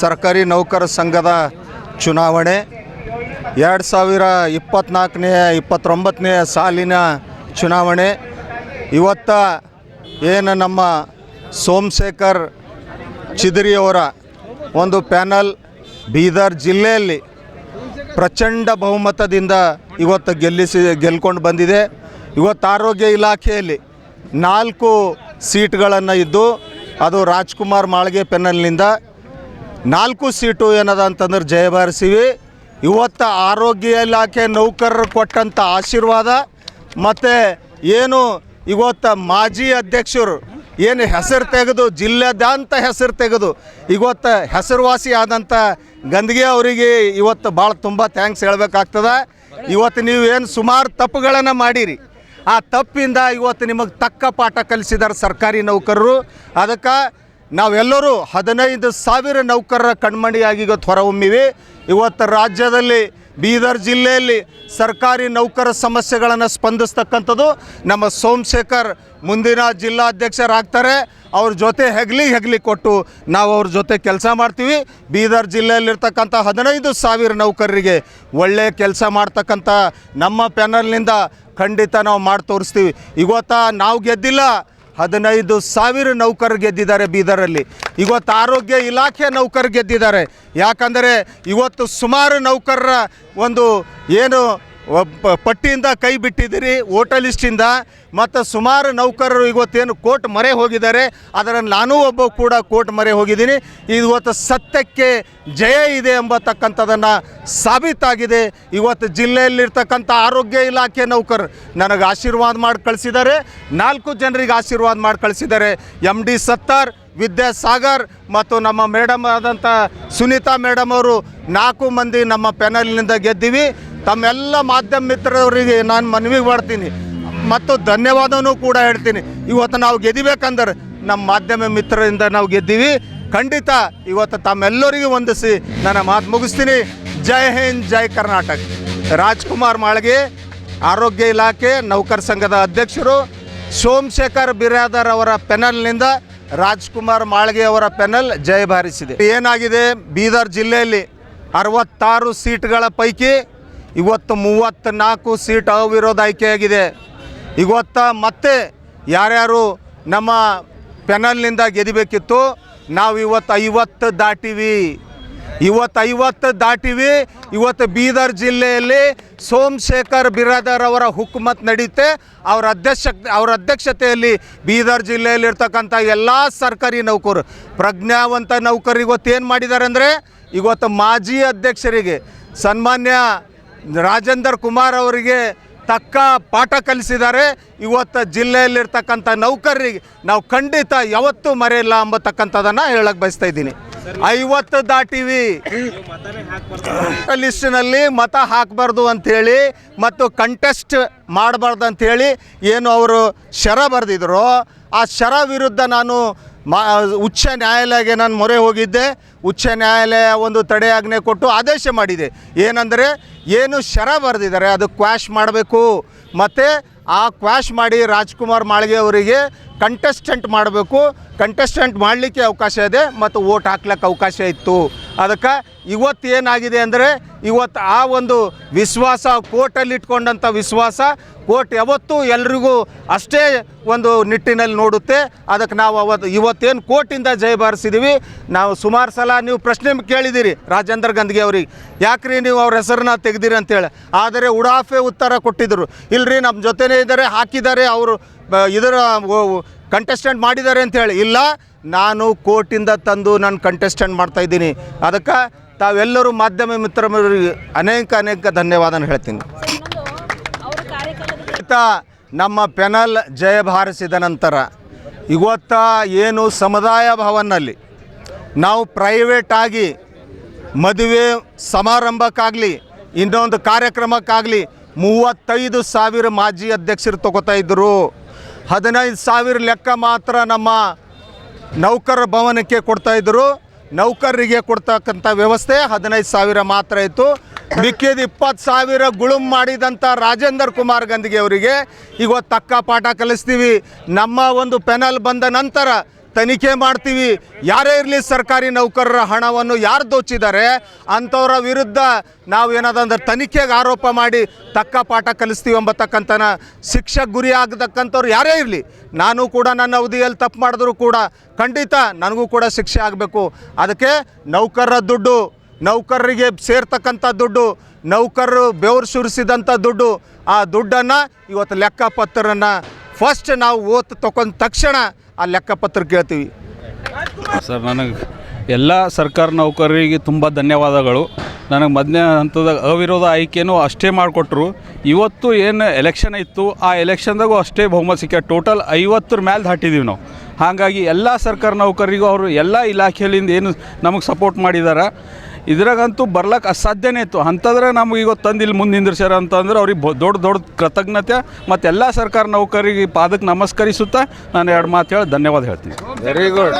ಸರ್ಕಾರಿ ನೌಕರ ಸಂಘದ ಚುನಾವಣೆ. ಎರಡು ಸಾವಿರ ಇಪ್ಪತ್ತ್ನಾಲ್ಕನೇ ಇಪ್ಪತ್ತೊಂಬತ್ತನೇ ಸಾಲಿನ ಚುನಾವಣೆ. ಇವತ್ತ ಏನು ನಮ್ಮ ಸೋಮಶೇಖರ್ ಚಿದರಿಯವರ ಒಂದು ಪ್ಯಾನಲ್ ಬೀದರ್ ಜಿಲ್ಲೆಯಲ್ಲಿ ಪ್ರಚಂಡ ಬಹುಮತದಿಂದ ಇವತ್ತು ಗೆಲ್ಲಿಸಿ, ಗೆಲ್ಕೊಂಡು ಬಂದಿದೆ. ಇವತ್ತು ಆರೋಗ್ಯ ಇಲಾಖೆಯಲ್ಲಿ ನಾಲ್ಕು ಸೀಟ್ಗಳನ್ನು ಇದ್ದು ಅದು ರಾಜ್ಕುಮಾರ್ ಮಾಳ್ಗೆ ಪೆನ್ನಲ್ನಿಂದ ನಾಲ್ಕು ಸೀಟು ಏನದ ಅಂತಂದ್ರೆ ಜಯಭಾರಿಸಿವಿ ಇವತ್ತು ಆರೋಗ್ಯ ಇಲಾಖೆ ನೌಕರರು ಕೊಟ್ಟಂಥ ಆಶೀರ್ವಾದ ಮತ್ತು ಏನು ಇವತ್ತು ಮಾಜಿ ಅಧ್ಯಕ್ಷರು ಏನು ಹೆಸರು ತೆಗೆದು, ಜಿಲ್ಲೆದಾಂತ ಹೆಸರು ತೆಗೆದು ಇವತ್ತು ಹೆಸರುವಾಸಿ ಆದಂಥ ಗಂದಿಗೆ ಅವರಿಗೆ ಇವತ್ತು ಭಾಳ ತುಂಬ ಥ್ಯಾಂಕ್ಸ್ ಹೇಳಬೇಕಾಗ್ತದೆ. ಇವತ್ತು ನೀವು ಏನು ಸುಮಾರು ತಪ್ಪುಗಳನ್ನು ಮಾಡಿರಿ. ಆ ತಪ್ಪಿಂದ ಇವತ್ತು ನಿಮಗೆ ತಕ್ಕ ಪಾಠ ಕಲಿಸಿದ್ದಾರೆ ಸರ್ಕಾರಿ ನೌಕರರು. ಅದಕ್ಕೆ ನಾವೆಲ್ಲರೂ ಹದಿನೈದು ಸಾವಿರ ನೌಕರರ ಕಣ್ಮಣಿಯಾಗಿ ಇವತ್ತು ಹೊರಹೊಮ್ಮಿವಿ. ಇವತ್ತು ರಾಜ್ಯದಲ್ಲಿ ಬೀದರ್ ಜಿಲ್ಲೆಯಲ್ಲಿ ಸರ್ಕಾರಿ ನೌಕರ ಸಮಸ್ಯೆಗಳನ್ನು ಸ್ಪಂದಿಸ್ತಕ್ಕಂಥದ್ದು ನಮ್ಮ ಸೋಮಶೇಖರ್ ಮುಂದಿನ ಜಿಲ್ಲಾಧ್ಯಕ್ಷರಾಗ್ತಾರೆ. ಅವ್ರ ಜೊತೆ ಹೆಗ್ಲಿ ಹೆಗ್ಲಿ ಕೊಟ್ಟು ನಾವು ಅವ್ರ ಜೊತೆ ಕೆಲಸ ಮಾಡ್ತೀವಿ. ಬೀದರ್ ಜಿಲ್ಲೆಯಲ್ಲಿರ್ತಕ್ಕಂಥ ಹದಿನೈದು ಸಾವಿರ ನೌಕರರಿಗೆ ಒಳ್ಳೆಯ ಕೆಲಸ ಮಾಡ್ತಕ್ಕಂಥ ನಮ್ಮ ಪ್ಯಾನಲ್ನಿಂದ ಖಂಡಿತ ನಾವು ಮಾಡಿ ತೋರಿಸ್ತೀವಿ ಇವತ್ತ ನಾವು ಗೆದ್ದಿಲ್ಲ. ಹದಿನೈದು ಸಾವಿರ ನೌಕರರು ಗೆದ್ದಿದ್ದಾರೆ ಬೀದರಲ್ಲಿ. ಇವತ್ತು ಆರೋಗ್ಯ ಇಲಾಖೆ ನೌಕರ ಗೆದ್ದಿದ್ದಾರೆ. ಯಾಕಂದರೆ ಇವತ್ತು ಸುಮಾರು ನೌಕರರ ಒಂದು ಏನು ಒಬ್ಬ ಪಟ್ಟಿಯಿಂದ ಕೈ ಬಿಟ್ಟಿದ್ದೀರಿ, ವೋಟರ್ ಲಿಸ್ಟಿಂದ, ಮತ್ತು ಸುಮಾರು ನೌಕರರು ಇವತ್ತೇನು ಕೋರ್ಟ್ ಮರೆ ಹೋಗಿದ್ದಾರೆ. ಅದರಲ್ಲಿ ನಾನೂ ಒಬ್ಬ ಕೂಡ ಕೋರ್ಟ್ ಮರೆ ಹೋಗಿದ್ದೀನಿ. ಇವತ್ತು ಸತ್ಯಕ್ಕೆ ಜಯ ಇದೆ ಎಂಬತಕ್ಕಂಥದ್ದನ್ನು ಸಾಬೀತಾಗಿದೆ. ಇವತ್ತು ಜಿಲ್ಲೆಯಲ್ಲಿರ್ತಕ್ಕಂಥ ಆರೋಗ್ಯ ಇಲಾಖೆ ನೌಕರರು ನನಗೆ ಆಶೀರ್ವಾದ ಮಾಡಿ ಕಳಿಸಿದ್ದಾರೆ. ನಾಲ್ಕು ಜನರಿಗೆ ಆಶೀರ್ವಾದ ಮಾಡಿ ಕಳಿಸಿದ್ದಾರೆ. ಎಂ ಡಿ ಸತ್ತಾರ್, ವಿದ್ಯಾಸಾಗರ್ ಮತ್ತು ನಮ್ಮ ಮೇಡಮ್ ಆದಂಥ ಸುನೀತಾ ಮೇಡಮ್ ಅವರು ನಾಲ್ಕು ಮಂದಿ ನಮ್ಮ ಪ್ಯಾನಲ್ನಿಂದ ಗೆದ್ದೀವಿ. ತಮ್ಮೆಲ್ಲ ಮಾಧ್ಯಮ ಮಿತ್ರರವರಿಗೆ ನಾನು ಮನವಿ ಮಾಡ್ತೀನಿ. ಮತ್ತು ಧನ್ಯವಾದವೂ ಕೂಡ ಹೇಳ್ತೀನಿ. ಇವತ್ತು ನಾವು ಗೆದಿಬೇಕಂದ್ರೆ ನಮ್ಮ ಮಾಧ್ಯಮ ಮಿತ್ರರಿಂದ ನಾವು ಗೆದ್ದೀವಿ. ಖಂಡಿತ ಇವತ್ತು ತಮ್ಮೆಲ್ಲರಿಗೂ ವಂದಿಸಿ ನನ್ನ ಮಾತು ಮುಗಿಸ್ತೀನಿ. ಜೈ ಹಿಂದ್, ಜೈ ಕರ್ನಾಟಕ. ರಾಜ್ಕುಮಾರ್ ಮಾಳ್ಗೆ, ಆರೋಗ್ಯ ಇಲಾಖೆ, ನೌಕರ ಸಂಘದ ಅಧ್ಯಕ್ಷರು, ಸೋಮಶೇಖರ್ ಬಿರಾದರ್ ಅವರ ಪೆನಲ್ನಿಂದ ರಾಜ್ಕುಮಾರ್ ಮಾಳ್ಗೆ ಅವರ ಪೆನಲ್ ಜಯ ಬಾರಿಸಿದೆ ಏನಾಗಿದೆ? ಬೀದರ್ ಜಿಲ್ಲೆಯಲ್ಲಿ ಅರವತ್ತಾರು ಸೀಟ್ಗಳ ಪೈಕಿ ಇವತ್ತು ಮೂವತ್ತ್ನಾಲ್ಕು ಸೀಟ್ ಅವಿರೋಧ ಆಯ್ಕೆಯಾಗಿದೆ. ಇವತ್ತ ಮತ್ತೆ ಯಾರ್ಯಾರು ನಮ್ಮ ಪೆನಲ್ನಿಂದ ಗೆದಿಬೇಕಿತ್ತು, ನಾವು ಇವತ್ತು ಐವತ್ತು ದಾಟಿವಿ. ಇವತ್ತು ಐವತ್ತು ದಾಟಿವಿ, ಇವತ್ತು ಬೀದರ್ ಜಿಲ್ಲೆಯಲ್ಲಿ ಸೋಮಶೇಖರ್ ಬಿರಾದರ್ ಅವರ ಹುಕುಮತ್ ನಡೀತೆ. ಅವರ ಅಧ್ಯಕ್ಷ, ಅವರ ಅಧ್ಯಕ್ಷತೆಯಲ್ಲಿ ಬೀದರ್ ಜಿಲ್ಲೆಯಲ್ಲಿರ್ತಕ್ಕಂಥ ಎಲ್ಲ ಸರ್ಕಾರಿ ನೌಕರು, ಪ್ರಜ್ಞಾವಂತ ನೌಕರು ಇವತ್ತು ಏನು ಮಾಡಿದ್ದಾರೆ ಅಂದರೆ, ಇವತ್ತು ಮಾಜಿ ಅಧ್ಯಕ್ಷರಿಗೆ ಸನ್ಮಾನ್ಯ ರಾಜೇಂದರ್ ಕುಮಾರ್ ಅವರಿಗೆ ತಕ್ಕ ಪಾಠ ಕಲಿಸಿದ್ದಾರೆ. ಇವತ್ತು ಜಿಲ್ಲೆಯಲ್ಲಿರ್ತಕ್ಕಂಥ ನೌಕರರಿಗೆ ನಾವು ಖಂಡಿತ ಯಾವತ್ತೂ ಮರೆಯಲ್ಲ ಅಂಬತಕ್ಕಂಥದ್ದನ್ನು ಹೇಳಕ್ಕೆ ಬಯಸ್ತಾ ಇದ್ದೀನಿ. ಐವತ್ತು ದಾಟಿವಿ ಲಿಸ್ಟಿನಲ್ಲಿ ಮತ ಹಾಕಬಾರ್ದು ಅಂಥೇಳಿ ಮತ್ತು ಕಂಟೆಸ್ಟ್ ಮಾಡಬಾರ್ದು ಅಂಥೇಳಿ ಏನು ಅವರು ಶರ ಬರೆದಿದ್ರು, ಆ ಶರ ವಿರುದ್ಧ ನಾನು ಮಾ ಉಚ್ಚ ನ್ಯಾಯಾಲಯಕ್ಕೆ ನಾನು ಮೊರೆ ಹೋಗಿದ್ದೆ. ಉಚ್ಚ ನ್ಯಾಯಾಲಯ ಒಂದು ತಡೆಯಾಜ್ಞೆ ಕೊಟ್ಟು ಆದೇಶ ಮಾಡಿದೆ. ಏನಂದರೆ, ಏನು ಶರ ಬರೆದಿದ್ದಾರೆ, ಅದು ಕ್ವಾಶ್ ಮಾಡಬೇಕು. ಮತ್ತು ಆ ಕ್ವಾಶ್ ಮಾಡಿ ರಾಜ್ಕುಮಾರ್ ಮಾಳಿಗೆ ಅವರಿಗೆ ಕಂಟೆಸ್ಟೆಂಟ್ ಮಾಡಬೇಕು. ಕಂಟೆಸ್ಟೆಂಟ್ ಮಾಡಲಿಕ್ಕೆ ಅವಕಾಶ ಇದೆ ಮತ್ತು ಓಟ್ ಹಾಕ್ಲಿಕ್ಕೆ ಅವಕಾಶ ಇತ್ತು. ಅದಕ್ಕೆ ಇವತ್ತು ಏನಾಗಿದೆ ಅಂದರೆ ಇವತ್ತು ಆ ಒಂದು ವಿಶ್ವಾಸ ಕೋರ್ಟಲ್ಲಿ ಇಟ್ಕೊಂಡಂಥ ವಿಶ್ವಾಸ ಕೋರ್ಟ್ ಯಾವತ್ತೂ ಎಲ್ರಿಗೂ ಅಷ್ಟೇ ಒಂದು ನಿಟ್ಟಿನಲ್ಲಿ ನೋಡುತ್ತೆ. ಅದಕ್ಕೆ ನಾವು ಅವತ್ತು ಇವತ್ತೇನು ಕೋರ್ಟಿಂದ ಜಯ ಬಾರಿಸಿದ್ದೀವಿ ನಾವು ಸುಮಾರು ಸಲ ನೀವು ಪ್ರಶ್ನೆ ಕೇಳಿದ್ದೀರಿ ರಾಜೇಂದ್ರ ಗಂದ್ಗೆ ಅವ್ರಿಗೆ. ಯಾಕ್ರಿ ನೀವು ಅವ್ರ ಹೆಸರನ್ನ ತೆಗ್ದಿರಿ ಅಂತೇಳಿ. ಆದರೆ ಉಡಾಫೆ ಉತ್ತರ ಕೊಟ್ಟಿದ್ದರು ಇಲ್ರಿ ನಮ್ಮ ಜೊತೆನೇ ಇದ್ದಾರೆ, ಹಾಕಿದ್ದಾರೆ, ಅವರು ಇದರ ಕಂಟೆಸ್ಟೆಂಟ್ ಮಾಡಿದ್ದಾರೆ ಅಂತ ಹೇಳಿ. ಇಲ್ಲ, ನಾನು ಕೋರ್ಟಿಂದ ತಂದು ನಾನು ಕಂಟೆಸ್ಟೆಂಟ್ ಮಾಡ್ತಾ ಇದ್ದೀನಿ. ಅದಕ್ಕೆ ತಾವೆಲ್ಲರೂ ಮಾಧ್ಯಮ ಮಿತ್ರರಿಗೆ ಅನೇಕ ಅನೇಕ ಧನ್ಯವಾದನ ಹೇಳ್ತೀನಿ. ನಮ್ಮ ಪೆನಲ್ ಜಯ ಭಾರಿಸಿದ ನಂತರ ಇವತ್ತ ಏನು ಸಮುದಾಯ ಭವನ್ನಲ್ಲಿ ನಾವು ಪ್ರೈವೇಟ್ ಆಗಿ ಮದುವೆ ಸಮಾರಂಭಕ್ಕಾಗಲಿ, ಇನ್ನೊಂದು ಕಾರ್ಯಕ್ರಮಕ್ಕಾಗಲಿ ಮೂವತ್ತೈದು ಸಾವಿರ ಮಾಜಿ ಅಧ್ಯಕ್ಷರು ತಗೋತಾ ಇದ್ದರು ಹದಿನೈದು ಸಾವಿರ ಲೆಕ್ಕ ಮಾತ್ರ ನಮ್ಮ ನೌಕರ ಭವನಕ್ಕೆ ಕೊಡ್ತಾ ಇದ್ದರು ನೌಕರರಿಗೆ ಕೊಡ್ತಕ್ಕಂಥ ವ್ಯವಸ್ಥೆ ಹದಿನೈದು ಸಾವಿರ ಮಾತ್ರ ಇತ್ತು. ಮಿಕ್ಕಿದ ಇಪ್ಪತ್ತು ಸಾವಿರ ಗುಳುಮ್ ಮಾಡಿದಂಥ ರಾಜೇಂದ್ರ ಕುಮಾರ್ ಗಂದಿಗೆ ಅವರಿಗೆ ಇವತ್ತು ತಕ್ಕ ಪಾಠ ಕಲಿಸ್ತೀವಿ. ನಮ್ಮ ಒಂದು ಪೆನಲ್ ಬಂದ ನಂತರ ತನಿಖೆ ಮಾಡ್ತೀವಿ. ಯಾರೇ ಇರಲಿ ಸರ್ಕಾರಿ ನೌಕರರ ಹಣವನ್ನು ಯಾರು ದೋಚಿದ್ದಾರೆ ಅಂಥವರ ವಿರುದ್ಧ ನಾವು ಏನಾದಂದ್ರೆ ತನಿಖೆಗೆ ಆರೋಪ ಮಾಡಿ ತಕ್ಕ ಪಾಠ ಕಲಿಸ್ತೀವಿ ಎಂಬತಕ್ಕಂಥ ಶಿಕ್ಷೆ ಗುರಿ ಆಗತಕ್ಕಂಥವ್ರು ಯಾರೇ ಇರಲಿ, ನಾನು ಕೂಡ ನನ್ನ ಅವಧಿಯಲ್ಲಿ ತಪ್ಪು ಮಾಡಿದ್ರು ಕೂಡ ಖಂಡಿತ ನನಗೂ ಕೂಡ ಶಿಕ್ಷೆ ಆಗಬೇಕು. ಅದಕ್ಕೆ ನೌಕರರ ದುಡ್ಡು, ನೌಕರರಿಗೆ ಸೇರ್ತಕ್ಕಂಥ ದುಡ್ಡು, ನೌಕರರು ಬೆವರು ಸುರಿಸಿದಂಥ ದುಡ್ಡು, ಆ ದುಡ್ಡನ್ನು ಇವತ್ತು ಲೆಕ್ಕಪತ್ರನ ಫಸ್ಟ್ ನಾವು ಓದ್ ತಗೊಂಡ ತಕ್ಷಣ ಆ ಲೆಕ್ಕಪತ್ರ ಕೇಳ್ತೀವಿ. ಸರ್, ನನಗೆ ಎಲ್ಲ ಸರ್ಕಾರ ನೌಕರರಿಗೆ ತುಂಬ ಧನ್ಯವಾದಗಳು. ನನಗೆ ಮೊದಲನೇ ಹಂತದ ಅವಿರೋಧ ಆಯ್ಕೆನೂ ಅಷ್ಟೇ ಮಾಡಿಕೊಟ್ರು. ಇವತ್ತು ಏನು ಎಲೆಕ್ಷನ್ ಇತ್ತು, ಆ ಎಲೆಕ್ಷನ್ದಾಗೂ ಅಷ್ಟೇ ಬಹುಮತ ಸಿಕ್ಕ ಟೋಟಲ್ ಐವತ್ತರ ಮೇಲೆ ದಾಟಿದ್ದೀವಿ ನಾವು. ಹಾಗಾಗಿ ಎಲ್ಲ ಸರ್ಕಾರ ನೌಕರರಿಗೂ ಅವರು ಎಲ್ಲ ಇಲಾಖೆಯಲ್ಲಿಂದ ಏನು ನಮಗೆ ಸಪೋರ್ಟ್ ಮಾಡಿದ್ದಾರೆ ಇದ್ರಾಗಂತೂ ಬರ್ಲಕ್ಕೆ ಅಸಾಧ್ಯನೇ ಇತ್ತು. ಅಂಥದ್ರೆ ನಮ್ಗೆ ಇವತ್ತು ತಂದು ಇಲ್ಲಿ ಮುಂದೆ ನಿಂದಿರ್ಸ್ಯಾರ ಅಂತಂದ್ರೆ ಅವ್ರಿಗೆ ದೊಡ್ಡ ದೊಡ್ಡ ಕೃತಜ್ಞತೆ ಮತ್ತು ಎಲ್ಲ ಸರ್ಕಾರ ನೌಕರಿಗೆ ಪಾದಕ್ಕೆ ನಮಸ್ಕರಿಸುತ್ತಾ ನಾನು ಎರಡು ಮಾತು ಹೇಳಿ ಧನ್ಯವಾದ ಹೇಳ್ತೀನಿ. Very good